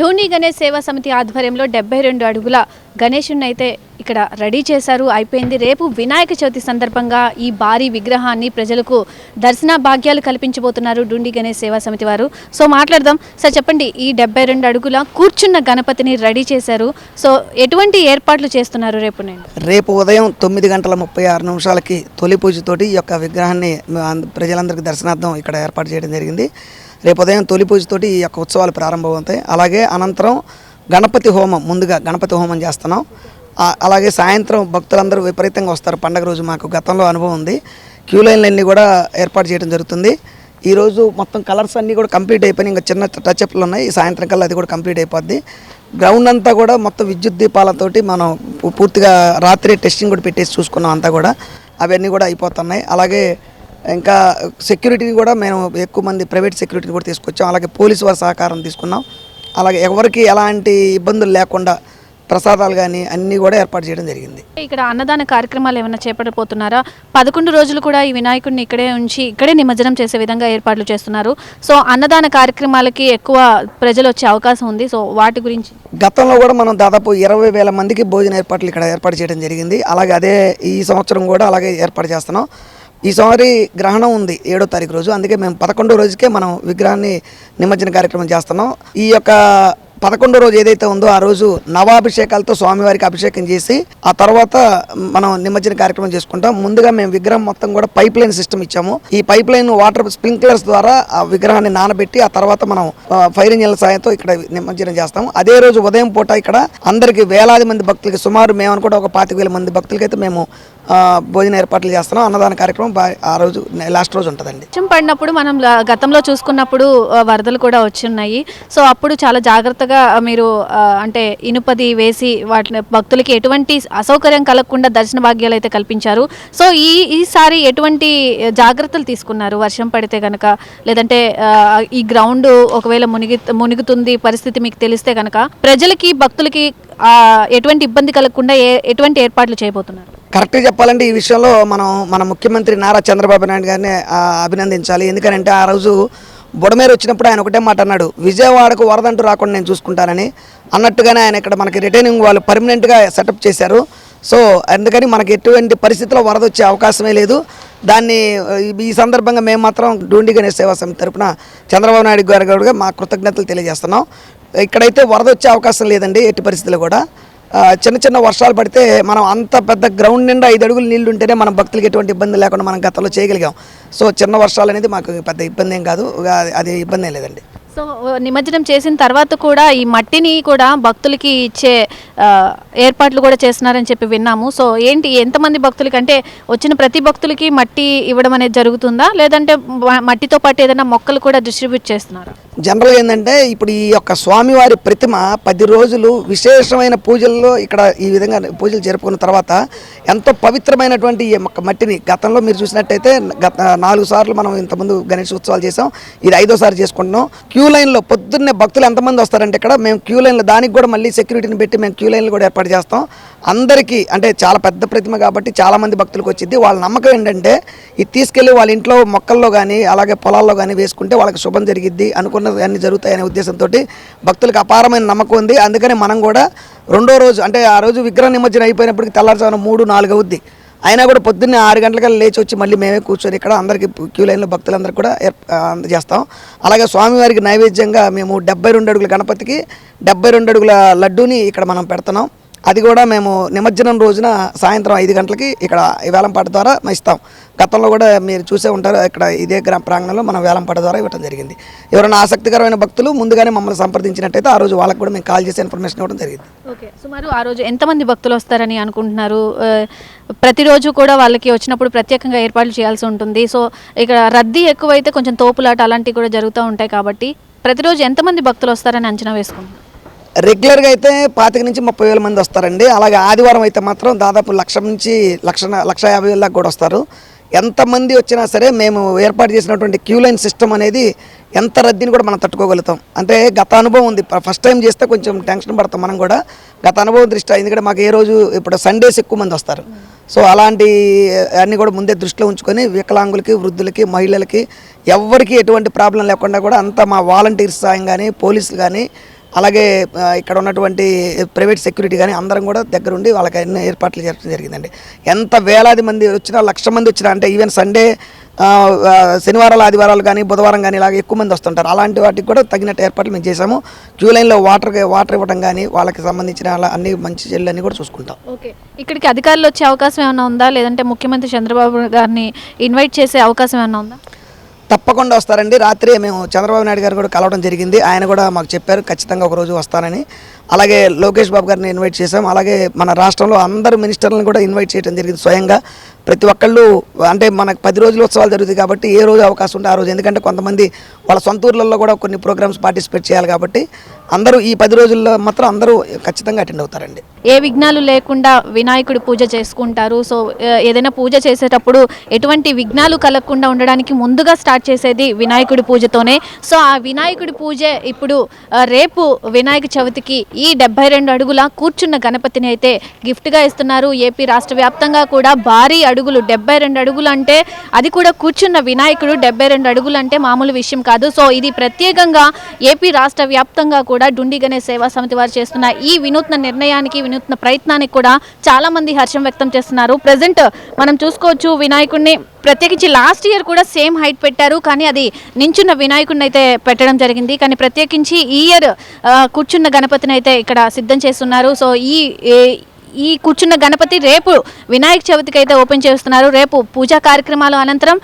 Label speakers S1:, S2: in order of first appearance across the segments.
S1: ధోని గణేష్ సేవా సమితి ఆధ్వర్యంలో డెబ్బై రెండు అడుగుల గణేషుని అయితే ఇక్కడ రెడీ చేశారు. అయిపోయింది. రేపు వినాయక చవితి సందర్భంగా ఈ భారీ విగ్రహాన్ని ప్రజలకు దర్శన భాగ్యాలు కల్పించబోతున్నారు డుండి గణేష్ సేవా సమితి వారు. సో మాట్లాడదాం. సార్ చెప్పండి. ఈ డెబ్బై రెండు అడుగుల కూర్చున్న గణపతిని రెడీ చేశారు. సో ఎటువంటి ఏర్పాట్లు చేస్తున్నారు రేపు నేను
S2: రేపు ఉదయం తొమ్మిది గంటల ముప్పై ఆరు నిమిషాలకి తొలి పూజతోటి ఈ యొక్క విగ్రహాన్ని ప్రజలందరికీ దర్శనార్థం ఇక్కడ ఏర్పాటు చేయడం జరిగింది. రేపు ఉదయం తొలి పూజతోటి ఈ యొక్క ఉత్సవాలు ప్రారంభమవుతాయి. అలాగే అనంతరం గణపతి హోమం ముందుగా గణపతి హోమం చేస్తున్నాం. అలాగే సాయంత్రం భక్తులందరూ విపరీతంగా వస్తారు. పండగ రోజు మాకు గతంలో అనుభవం ఉంది. క్యూ లైన్లన్నీ కూడా ఏర్పాటు చేయడం జరుగుతుంది. ఈరోజు మొత్తం కలర్స్ అన్నీ కూడా కంప్లీట్ అయిపోయినాయి. ఇంకా చిన్న టచ్అప్లు ఉన్నాయి. ఈ సాయంత్రం కల్లా అది కూడా కంప్లీట్ అయిపోద్ది. గ్రౌండ్ అంతా కూడా మొత్తం విద్యుత్ దీపాలతోటి మనం పూర్తిగా రాత్రి టెస్టింగ్ కూడా పెట్టేసి చూసుకున్నాం అంతా కూడా. అవన్నీ కూడా అయిపోతున్నాయి. అలాగే ఇంకా సెక్యూరిటీని కూడా మేము ఎక్కువ మంది ప్రైవేట్ సెక్యూరిటీని కూడా తీసుకొచ్చాం. అలాగే పోలీసు వారి సహకారం తీసుకున్నాం. అలాగే ఎవరికి ఎలాంటి ఇబ్బందులు లేకుండా ప్రసాదాలు కానీ అన్నీ కూడా ఏర్పాటు చేయడం జరిగింది.
S1: ఇక్కడ అన్నదాన కార్యక్రమాలు ఏమైనా చేపట్టబోతున్నారా? పదకొండు రోజులు కూడా ఈ వినాయకుడిని ఇక్కడే ఉంచి ఇక్కడే నిమజ్జనం చేసే విధంగా ఏర్పాట్లు చేస్తున్నారు. సో అన్నదాన కార్యక్రమాలకి ఎక్కువ ప్రజలు వచ్చే అవకాశం ఉంది. సో వాటి గురించి
S2: గతంలో కూడా మనం దాదాపు ఇరవై వేల మందికి భోజన ఏర్పాట్లు ఇక్కడ ఏర్పాటు చేయడం జరిగింది. అలాగే అదే ఈ సంవత్సరం కూడా అలాగే ఏర్పాటు చేస్తున్నాం. ఈసారి గ్రహణం ఉంది ఏడో తారీఖు రోజు. అందుకే మేము పదకొండో రోజుకే మనం విగ్రహాన్ని నిమజ్జన కార్యక్రమం చేస్తున్నాం. ఈ యొక్క పదకొండో రోజు ఏదైతే ఉందో ఆ రోజు నవాభిషేకాలతో స్వామివారికి అభిషేకం చేసి ఆ తర్వాత మనం నిమజ్జన కార్యక్రమం చేసుకుంటాం. ముందుగా మేము విగ్రహం మొత్తం కూడా పైప్ లైన్ సిస్టమ్ ఇచ్చాము. ఈ పైప్ లైన్ వాటర్ స్ప్రింక్లర్స్ ద్వారా ఆ విగ్రహాన్ని నానబెట్టి ఆ తర్వాత మనం ఫైర్ ఇంజిన్ల సాయంతో ఇక్కడ నిమజ్జనం చేస్తాం అదే రోజు ఉదయం పూట ఇక్కడ అందరికి వేలాది మంది భక్తులకి సుమారు మేము అనుకుంటే ఒక పాతిక వేల మంది భక్తులకి అయితే మేము భోజన ఏర్పాట్లు చేస్తున్నాం. అన్నదాన కార్యక్రమం ఆ రోజు లాస్ట్ రోజు ఉంటుందండి.
S1: వర్షం పడినప్పుడు మనం గతంలో చూసుకున్నప్పుడు వరదలు కూడా వచ్చున్నాయి. సో అప్పుడు చాలా జాగ్రత్తగా మీరు అంటే ఇనుపది వేసి వాటిని భక్తులకి ఎటువంటి అసౌకర్యం కలగకుండా దర్శన భాగ్యాలు అయితే కల్పించారు. సో ఈ ఈసారి ఎటువంటి జాగ్రత్తలు తీసుకున్నారు? వర్షం పడితే కనుక లేదంటే ఈ గ్రౌండ్ ఒకవేళ మునిగి మునుగుతుంది పరిస్థితి మీకు తెలిస్తే కనుక ప్రజలకి భక్తులకి ఎటువంటి ఇబ్బంది కలగకుండా ఏ ఎటువంటి ఏర్పాట్లు చేయబోతున్నారు?
S2: కరెక్ట్గా చెప్పాలంటే ఈ విషయంలో మనం మన ముఖ్యమంత్రి నారా చంద్రబాబు నాయుడు గారిని అభినందించాలి. ఎందుకంటే ఆ రోజు బుడమేరు వచ్చినప్పుడు ఆయన ఒకటే మాట అన్నాడు. విజయవాడకు వరదంటూ రాకుండా నేను చూసుకుంటానని అన్నట్టుగానే ఆయన ఇక్కడ మనకి రిటైనింగ్ వాళ్ళు పర్మనెంట్గా సెటప్ చేశారు. సో అందుకని మనకి ఎటువంటి పరిస్థితుల్లో వరద వచ్చే అవకాశమే లేదు. దాన్ని ఈ- సందర్భంగా మేము మాత్రం డూండి గణేష్ సేవా సమితి తరపున చంద్రబాబు నాయుడు గారు కూడా మా కృతజ్ఞతలు తెలియజేస్తున్నాం. ఇక్కడైతే వరద వచ్చే అవకాశం లేదండి ఎట్టి పరిస్థితుల్లో కూడా. చిన్న చిన్న వర్షాలు పడితే మనం అంత పెద్ద గ్రౌండ్ నిండా ఐదు అడుగులు నీళ్ళు ఉంటేనే మనం భక్తులకి ఎటువంటి ఇబ్బంది లేకుండా మనం గతంలో చేయగలిగాం. సో చిన్న వర్షాలు అనేది మాకు పెద్ద ఇబ్బంది ఏం కాదు. అది- ఇబ్బంది ఏం లేదండి.
S1: సో నిమజ్జనం చేసిన తర్వాత కూడా ఈ మట్టిని కూడా భక్తులకి ఇచ్చే ఏర్పాట్లు కూడా చేస్తున్నారని చెప్పి విన్నాము. సో ఏంటి ఎంతమంది భక్తులకి అంటే వచ్చిన ప్రతి భక్తులకి మట్టి ఇవ్వడం అనేది జరుగుతుందా? లేదంటే మట్టితో పాటు ఏదైనా మొక్కలు కూడా డిస్ట్రిబ్యూట్ చేస్తున్నారా?
S2: జనరల్గా ఏంటంటే ఇప్పుడు ఈ యొక్క స్వామివారి ప్రతిమ పది రోజులు విశేషమైన పూజల్లో ఇక్కడ ఈ విధంగా పూజలు జరుపుకున్న తర్వాత ఎంతో పవిత్రమైనటువంటి ఈ మట్టిని గతంలో మీరు చూసినట్టయితే గత నాలుగు సార్లు మనం ఇంతకుముందు గణేష్ ఉత్సవాలు చేసాం ఇది ఐదోసారి చేసుకుంటున్నాం. క్యూ లైన్లో పొద్దున్నే భక్తులు ఎంతమంది వస్తారంటే ఇక్కడ మేము క్యూ లైన్లో దానికి కూడా మళ్ళీ సెక్యూరిటీని పెట్టి మేము క్యూ లైన్లు కూడా ఏర్పాటు చేస్తాం. అందరికీ అంటే చాలా పెద్ద ప్రతిమ కాబట్టి చాలా మంది భక్తులకు వచ్చింది. వాళ్ళ నమ్మకం ఏంటంటే ఇది తీసుకెళ్ళి వాళ్ళ ఇంట్లో మొక్కల్లో కానీ అలాగే పొలాల్లో కానీ వేసుకుంటే వాళ్ళకి శుభం జరిగిద్ది అనుకున్నది అన్ని జరుగుతాయనే ఉద్దేశంతో భక్తులకు అపారమైన నమ్మకం ఉంది. అందుకని మనం కూడా రెండో రోజు అంటే ఆ రోజు విగ్రహ నిమజ్జనం అయిపోయినప్పటికి తెల్లారుజామున మూడు నాలుగు అవుద్ది. అయినా కూడా పొద్దున్నే ఆరు గంటలకల్లా లేచి వచ్చి మళ్ళీ మేమే కూర్చొని ఇక్కడ అందరికి క్యూ లైన్లో భక్తులందరూ కూడా అందజేస్తాం అలాగే స్వామివారికి నైవేద్యంగా మేము డెబ్బై రెండు అడుగుల గణపతికి డెబ్బై రెండు అడుగుల లడ్డూని ఇక్కడ మనం పెడుతున్నాం. అది కూడా మేము నిమజ్జనం రోజున సాయంత్రం ఐదు గంటలకి ఇక్కడ వేలంపాట ద్వారా మేము ఇస్తాం. గతంలో కూడా మీరు చూసే ఉంటారు ఇక్కడ ఇదే గ్రామ ప్రాంగణంలో మనం వేలంపాట ద్వారా ఇవ్వడం జరిగింది. ఎవరైనా ఆసక్తికరమైన భక్తులు ముందుగానే మమ్మల్ని సంప్రదించినట్టయితే ఆ రోజు వాళ్ళకి కూడా మేము కాల్ చేసి ఇన్ఫర్మేషన్ ఇవ్వడం జరిగింది.
S1: ఓకే. సుమారు ఆ రోజు ఎంతమంది భక్తులు వస్తారని అనుకుంటున్నారు? ప్రతిరోజు కూడా వాళ్ళకి వచ్చినప్పుడు ప్రత్యేకంగా ఏర్పాట్లు చేయాల్సి ఉంటుంది. సో ఇక్కడ రద్దీ ఎక్కువైతే కొంచెం తోపులాట అలాంటివి కూడా జరుగుతూ ఉంటాయి కాబట్టి ప్రతిరోజు ఎంతమంది భక్తులు వస్తారని అంచనా వేసుకుంటున్నారు?
S2: రెగ్యులర్గా అయితే పాతిక నుంచి ముప్పై వేల మంది వస్తారండి. అలాగే ఆదివారం అయితే మాత్రం దాదాపు లక్ష నుంచి లక్ష లక్ష యాభై వేల దాకా కూడా వస్తారు. ఎంతమంది వచ్చినా సరే మేము ఏర్పాటు చేసినటువంటి క్యూ లైన్ సిస్టమ్ అనేది ఎంత రద్దీని కూడా మనం తట్టుకోగలుగుతాం. అంటే గత అనుభవం ఉంది. ఫస్ట్ టైం చేస్తే కొంచెం టెన్షన్ పడతాం మనం కూడా. గత అనుభవం దృష్ట్యా ఎందుకంటే మాకు ఏ రోజు ఇప్పుడు సండేస్ ఎక్కువ మంది వస్తారు. సో అలాంటి అన్నీ కూడా ముందే దృష్టిలో ఉంచుకొని వికలాంగులకి వృద్ధులకి మహిళలకి ఎవరికి ఎటువంటి ప్రాబ్లం లేకుండా కూడా అంతా మా వాలంటీర్స్ సాయం కానీ పోలీసులు కానీ అలాగే ఇక్కడ ఉన్నటువంటి ప్రైవేట్ సెక్యూరిటీ కానీ అందరం కూడా దగ్గరుండి వాళ్ళకి అన్ని ఏర్పాట్లు చేయడం జరిగిందండి. ఎంత వేలాది మంది వచ్చినా లక్ష మంది వచ్చినా అంటే ఈవెన్ సండే శనివారాలు ఆదివారాలు కానీ బుధవారం కానీ ఇలాగ ఎక్కువ మంది వస్తుంటారు. అలాంటి వాటికి కూడా తగినట్టు ఏర్పాట్లు మేము చేసాము క్యూ లైన్లో వాటర్ వాటర్ ఇవ్వడం కానీ వాళ్ళకి సంబంధించిన అలా అన్ని మంచి చెల్లు కూడా చూసుకుంటాం.
S1: ఓకే. ఇక్కడికి అధికారులు వచ్చే అవకాశం ఏమైనా ఉందా? లేదంటే ముఖ్యమంత్రి చంద్రబాబు గారిని ఇన్వైట్ చేసే అవకాశం ఏమైనా ఉందా?
S2: తప్పకుండా వస్తారండి. రాత్రి మేము చంద్రబాబు నాయుడు గారు కూడా కలవడం జరిగింది. ఆయన కూడా మాకు చెప్పారు ఖచ్చితంగా ఒక రోజు వస్తానని. అలాగే లోకేష్ బాబు గారిని ఇన్వైట్ చేశాం. అలాగే మన రాష్ట్రంలో అందరు మినిస్టర్లను కూడా ఇన్వైట్ చేయడం జరిగింది స్వయంగా. ప్రతి ఒక్కళ్ళు అంటే మనకు పది రోజులు ఉత్సవాలు జరుగుతాయి కాబట్టి ఏ రోజు అవకాశం ఉంటే ఆ రోజు. ఎందుకంటే కొంతమంది వాళ్ళ సొంత ఊర్లలో కూడా కొన్ని ప్రోగ్రామ్స్ పార్టిసిపేట్ చేయాలి కాబట్టి అందరూ ఈ పది రోజుల్లో మాత్రం అందరూ ఖచ్చితంగా అటెండ్ అవుతారండి.
S1: ఏ విఘ్నాలు లేకుండా వినాయకుడి పూజ చేసుకుంటారు. సో ఏదైనా పూజ చేసేటప్పుడు ఎటువంటి విఘ్నాలు కలగకుండా ఉండడానికి ముందుగా స్టార్ట్ చేసేది వినాయకుడి పూజతోనే. సో ఆ వినాయకుడి పూజ ఇప్పుడు రేపు వినాయక చవితికి ఈ డెబ్బై రెండు అడుగుల కూర్చున్న గణపతిని అయితే గిఫ్ట్గా ఇస్తున్నారు. ఏపీ రాష్ట్ర వ్యాప్తంగా కూడా భారీ అడుగులు డెబ్బై రెండు అడుగులు అంటే అది కూడా కూర్చున్న వినాయకుడు డెబ్బై రెండు అడుగులు అంటే మామూలు విషయం కాదు. సో ఇది ప్రత్యేకంగా ఏపీ రాష్ట్ర వ్యాప్తంగా కూడా డుండి గణేష్ సేవా సమితి వారు చేస్తున్న ఈ వినూత్న నిర్ణయానికి వినూత్న ప్రయత్నానికి కూడా చాలా మంది హర్షం వ్యక్తం చేస్తున్నారు. ప్రజెంట్ మనం చూసుకోవచ్చు వినాయకుడిని ప్రత్యేకించి లాస్ట్ ఇయర్ కూడా సేమ్ హైట్ పెట్టారు. కానీ అది నించున్న వినాయకుడిని అయితే పెట్టడం జరిగింది. కానీ ప్రత్యేకించి ఈ ఇయర్ కూర్చున్న గణపతిని అయితే ఇక్కడ సిద్ధం చేస్తున్నారు. సో ఈ ఈ కూర్చున్న గణపతి రేపు వినాయక చవితికి అయితే ఓపెన్ చేస్తున్నారు. రేపు పూజా కార్యక్రమాలు అనంతరం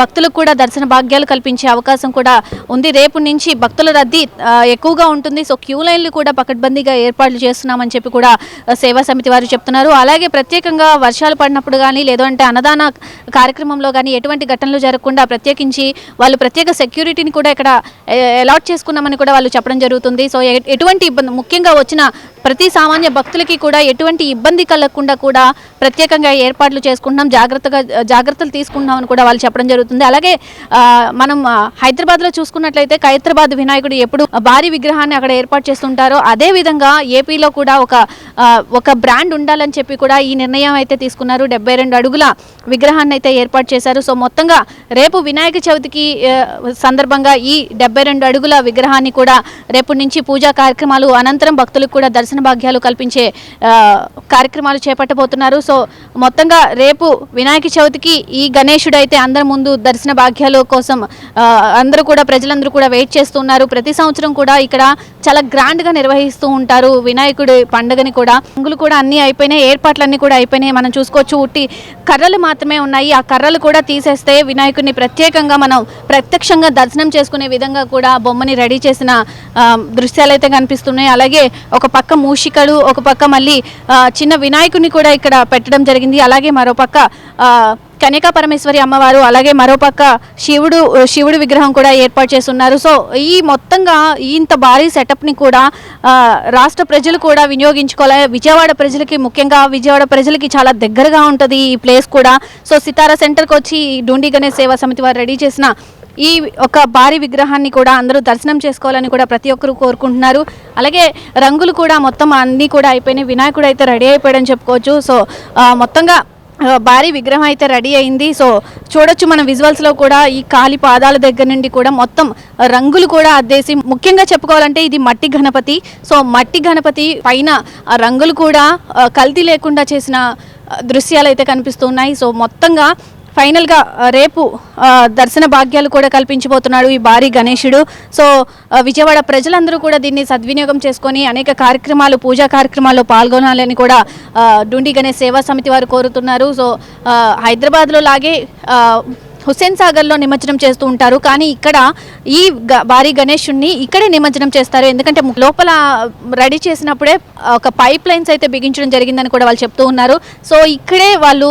S1: భక్తులకు కూడా దర్శన భాగ్యాలు కల్పించే అవకాశం కూడా ఉంది. రేపు నుంచి భక్తుల రద్దీ ఎక్కువగా ఉంటుంది. సో క్యూ లైన్లు కూడా పకడ్బందీగా ఏర్పాట్లు చేస్తున్నామని చెప్పి కూడా సేవా సమితి వారు చెప్తున్నారు. అలాగే ప్రత్యేకంగా వర్షాలు పడినప్పుడు కానీ లేదంటే అన్నదాన కార్యక్రమంలో కానీ ఎటువంటి ఘటనలు జరగకుండా ప్రత్యేకించి వాళ్ళు ప్రత్యేక సెక్యూరిటీని కూడా ఇక్కడ అలాట్ చేసుకున్నామని కూడా వాళ్ళు చెప్పడం జరుగుతుంది. సో ఎటువంటి ఇబ్బంది ముఖ్యంగా వచ్చిన ప్రతి సామాన్య భక్తులకి కూడా ఎటువంటి ఇబ్బంది కలగకుండా కూడా ప్రత్యేకంగా ఏర్పాట్లు చేసుకుంటున్నాం. జాగ్రత్తగా జాగ్రత్తలు తీసుకుంటున్నామని కూడా వాళ్ళు చెప్పడం జరుగుతుంది. అలాగే మనం హైదరాబాద్లో చూసుకున్నట్లయితే హైదరాబాద్ వినాయకుడు ఎప్పుడు భారీ విగ్రహాన్ని అక్కడ ఏర్పాటు చేస్తుంటారో అదే విధంగా ఏపీలో కూడా ఒక ఒక బ్రాండ్ ఉండాలని చెప్పి కూడా ఈ నిర్ణయం అయితే తీసుకున్నారు. డెబ్బై రెండు అడుగుల విగ్రహాన్ని అయితే ఏర్పాటు చేశారు. సో మొత్తంగా రేపు వినాయక చవితికి సందర్భంగా ఈ డెబ్బై రెండు అడుగుల విగ్రహాన్ని కూడా రేపు నుంచి పూజా కార్యక్రమాలు అనంతరం భక్తులకు కూడా దర్శన దర్శన భాగ్యాలు కల్పించే ఆ, కార్యక్రమాలు చేపట్టబోతున్నారు. సో మొత్తంగా రేపు వినాయక చవితికి ఈ గణేశుడు అయితే అందరి ముందు దర్శన భాగ్యాల కోసం అందరూ కూడా ప్రజలందరూ కూడా వెయిట్ చేస్తున్నారు. ప్రతి సంవత్సరం కూడా ఇక్కడ చాలా గ్రాండ్గా నిర్వహిస్తూ ఉంటారు. వినాయకుడి పండుగని కూడా రంగులు కూడా అన్నీ అయిపోయినాయి. ఏర్పాట్లన్నీ కూడా అయిపోయినాయి. మనం చూసుకోవచ్చు ఉట్టి కర్రలు మాత్రమే ఉన్నాయి. ఆ కర్రలు కూడా తీసేస్తే వినాయకుడిని ప్రత్యేకంగా మనం ప్రత్యక్షంగా దర్శనం చేసుకునే విధంగా కూడా బొమ్మని రెడీ చేసిన దృశ్యాలు అయితే కనిపిస్తున్నాయి. అలాగే ఒక పక్క మూషికలు ఒక పక్క మళ్ళీ చిన్న వినాయకుడిని కూడా ఇక్కడ పెట్టడం జరిగింది. అలాగే మరో పక్క కన్యకా పరమేశ్వరి అమ్మవారు అలాగే మరోపక్క శివుడు శివుడు విగ్రహం కూడా ఏర్పాటు చేస్తున్నారు. సో ఈ మొత్తంగా ఇంత భారీ సెటప్ని కూడా రాష్ట్ర ప్రజలు కూడా వినియోగించుకోవాలి. విజయవాడ ప్రజలకి ముఖ్యంగా విజయవాడ ప్రజలకి చాలా దగ్గరగా ఉంటుంది ఈ ప్లేస్ కూడా. సో సితారా సెంటర్కి వచ్చి డూండి గణేష్ సేవా సమితి వారు రెడీ చేసిన ఈ ఒక భారీ విగ్రహాన్ని కూడా అందరూ దర్శనం చేసుకోవాలని కూడా ప్రతి ఒక్కరు కోరుకుంటున్నారు. అలాగే రంగులు కూడా మొత్తం అన్నీ కూడా అయిపోయినాయి. వినాయకుడు అయితే రెడీ అయిపోయాడని చెప్పుకోవచ్చు. సో మొత్తంగా భారీ విగ్రహం అయితే రెడీ అయింది. సో చూడొచ్చు మన విజువల్స్లో కూడా ఈ కాలి పాదాల దగ్గర నుండి కూడా మొత్తం రంగులు కూడా అద్దేసి ముఖ్యంగా చెప్పుకోవాలంటే ఇది మట్టి గణపతి. సో మట్టి గణపతి పైన ఆ రంగులు కూడా కల్తీ లేకుండా చేసిన దృశ్యాలు అయితే కనిపిస్తున్నాయి. సో మొత్తంగా ఫైనల్గా రేపు దర్శన భాగ్యాలు కూడా కల్పించబోతున్నాడు ఈ భారీ గణేశుడు సో విజయవాడ ప్రజలందరూ కూడా దీన్ని సద్వినియోగం చేసుకొని అనేక కార్యక్రమాలు పూజా కార్యక్రమాల్లో పాల్గొనాలని కూడా డుండి గణేష్ సేవా సమితి వారు కోరుతున్నారు. సో హైదరాబాద్లో లాగే హుస్సేన్ సాగర్లో నిమజ్జనం చేస్తూ ఉంటారు. కానీ ఇక్కడ ఈ గ- భారీ గణేషుణ్ణి ఇక్కడే నిమజ్జనం చేస్తారు. ఎందుకంటే లోపల రెడీ చేసినప్పుడే ఒక పైప్ లైన్స్ అయితే బిగించడం జరిగిందని కూడా వాళ్ళు చెప్తూ ఉన్నారు. సో ఇక్కడే వాళ్ళు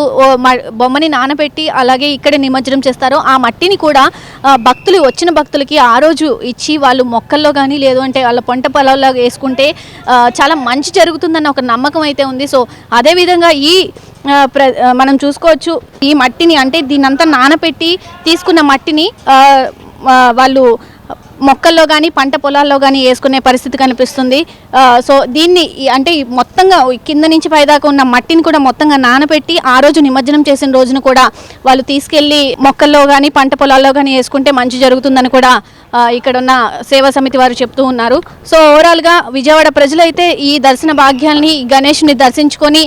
S1: బొమ్మని నానబెట్టి అలాగే ఇక్కడే నిమజ్జనం చేస్తారు. ఆ మట్టిని కూడా భక్తులు వచ్చిన భక్తులకి ఆ రోజు ఇచ్చి వాళ్ళు మొక్కల్లో కానీ లేదు అంటే వాళ్ళ పంట పొలాల్లో వేసుకుంటే చాలా మంచి జరుగుతుందన్న ఒక నమ్మకం అయితే ఉంది. సో అదేవిధంగా ఈ మనం చూసుకోవచ్చు ఈ మట్టిని అంటే దీనంతా నానపెట్టి తీసుకున్న మట్టిని వాళ్ళు మొక్కల్లో కానీ పంట పొలాల్లో కానీ వేసుకునే పరిస్థితి కనిపిస్తుంది. సో దీన్ని ఈ- అంటే మొత్తంగా కింద నుంచి పైదాకా ఉన్న మట్టిని కూడా మొత్తంగా నానబెట్టి ఆ రోజు నిమజ్జనం చేసిన రోజున కూడా వాళ్ళు తీసుకెళ్ళి మొక్కల్లో కానీ పంట పొలాల్లో కానీ వేసుకుంటే మంచి జరుగుతుందని కూడా ఇక్కడ ఉన్న సేవా సమితి వారు చెప్తూ ఉన్నారు. సో ఓవరాల్గా విజయవాడ ప్రజలైతే ఈ దర్శన భాగ్యాల్ని గణేష్ని దర్శించుకొని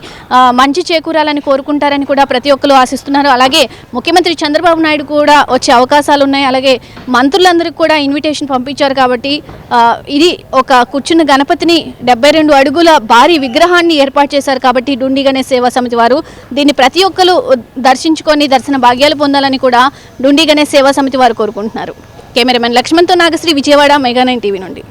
S1: మంచి చేకూరాలని కోరుకుంటారని కూడా ప్రతి ఒక్కరు ఆశిస్తున్నారు. అలాగే ముఖ్యమంత్రి చంద్రబాబు నాయుడు కూడా వచ్చే అవకాశాలు ఉన్నాయి అలాగే మంత్రులందరికీ కూడా ఇన్విటేషన్ పంపించారు కాబట్టి ఇది ఒక కూర్చున్న గణపతిని డెబ్బై రెండు అడుగుల భారీ విగ్రహాన్ని ఏర్పాటు చేశారు కాబట్టి డుండి గణేష్ సేవా సమితి వారు. దీన్ని ప్రతి ఒక్కరు దర్శించుకొని దర్శన భాగ్యాలు పొందాలని కూడా డుండి గణేష్ సేవా సమితి వారు కోరుకుంటున్నారు. Cameraman లక్ష్మణ్తో Nagasri Vijayawada mega nine TV నుండి.